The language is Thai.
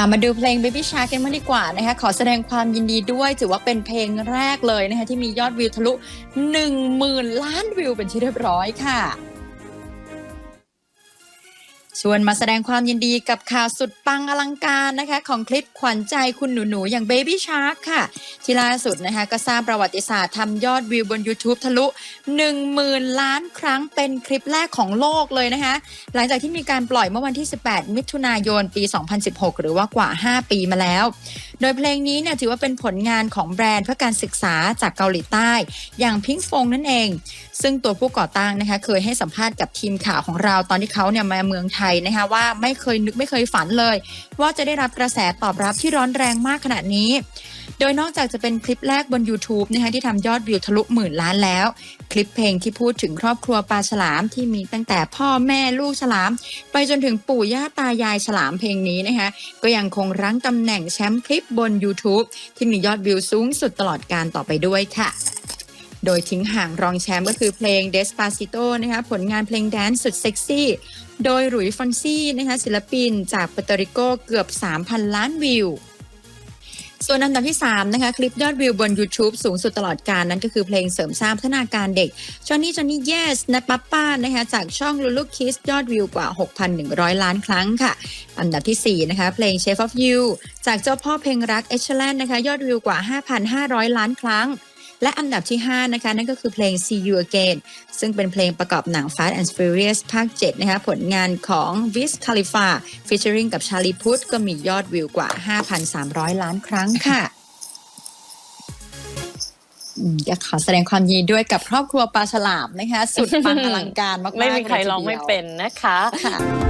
ามาดูเพลง Baby Shark กันมาดีกว่านะคะขอแสดงความยินดีด้วยถือว่าเป็นเพลงแรกเลยนะคะที่มียอดวิวทะลุ 10,000 ล้านวิวเป็นที่เรียบร้อยค่ะ ชวนมาแสดงความยินดีกับข่าวสุดปังอลังการนะคะ ของคลิปขวัญใจคุณหนูๆ อย่าง Baby Shark ค่ะ ที่ล่าสุดนะคะก็สร้างประวัติศาสตร์ทำยอดวิวบน YouTube ทะลุ 10,000 ล้านครั้งเป็นคลิปแรกของโลกเลยนะคะ หลังจากที่มีการปล่อยเมื่อวันที่ 18 มิถุนายนปี 2016 หรือว่ากว่า 5 ปีมาแล้ว โดยเพลงนี้เนี่ยถือว่าเป็นผลงานของแบรนด์เพื่อการศึกษาจากเกาหลีใต้ อย่างพิงฟงนั่นเอง ซึ่งตัวผู้ก่อตั้งนะคะเคยให้สัมภาษณ์กับทีมข่าวของเราตอนที่เขาเนี่ยมาเมืองไทยนะคะว่าไม่เคยนึกไม่เคยฝันเลย ว่าจะได้รับกระแสตอบรับที่ร้อนแรงมากขนาดนี้ โดยนอกจากจะเป็นคลิปแรกบน YouTube นะคะที่ทำยอดวิวทะลุหมื่นล้านแล้ว คลิปเพลงที่พูดถึงครอบครัวปลาฉลามที่มีตั้งแต่พ่อแม่ลูกฉลาม ไปจนถึงปู่ย่าตายายฉลามเพลงนี้นะคะก็ยังคงรั้งตำแหน่งแชมป์คลิปบน YouTube ที่มียอดวิวสูงสุดตลอดการต่อไปด้วยค่ะโดยทิ้งห่างรองแชมป์ก็คือเพลง Despacito นะคะผลงานเพลงแดนซ์สุดเซ็กซี่ โดยหลุยฟอนซี่นะคะศิลปินจากเปอร์ตริโกเกือบ 3,000 ล้านวิว ส่วนอันดับที่ 3 นะคะ คลิปยอดวิวบน YouTube สูงสุดตลอดการนั้นก็คือเพลงเสริมสร้างพัฒนาการเด็ก Johnny Johnny Yes นะป้าป้านะคะจากช่อง Lulu Kiss ยอดวิวกว่า 6,100 ล้านครั้งค่ะ อันดับทีสี่ 4 นะคะ เพลง Shape of You จากเจ้าพ่อเพลงรัก e c h e l a n นะคะ ยอดวิวกว่า 5,500 ล้านครั้ง และอันดับที่ 5 นะคะ นั่นก็คือเพลง See You Again ซึ่งเป็นเพลงประกอบหนัง Fast and Furious ภาค 7 นะคะ ผลงานของ Wiz Khalifa featuring กับ Charlie Puth ก็มียอดวิวกว่า 5,300 ล้านครั้งค่ะอืมก็ขอแสดงความยินดีด้วยกับครอบครัวปลาฉลามนะคะ สุดปังอลังการมากๆไม่มีใครเลยทีร้องไม่ดียวเป็นนะคะค่ะ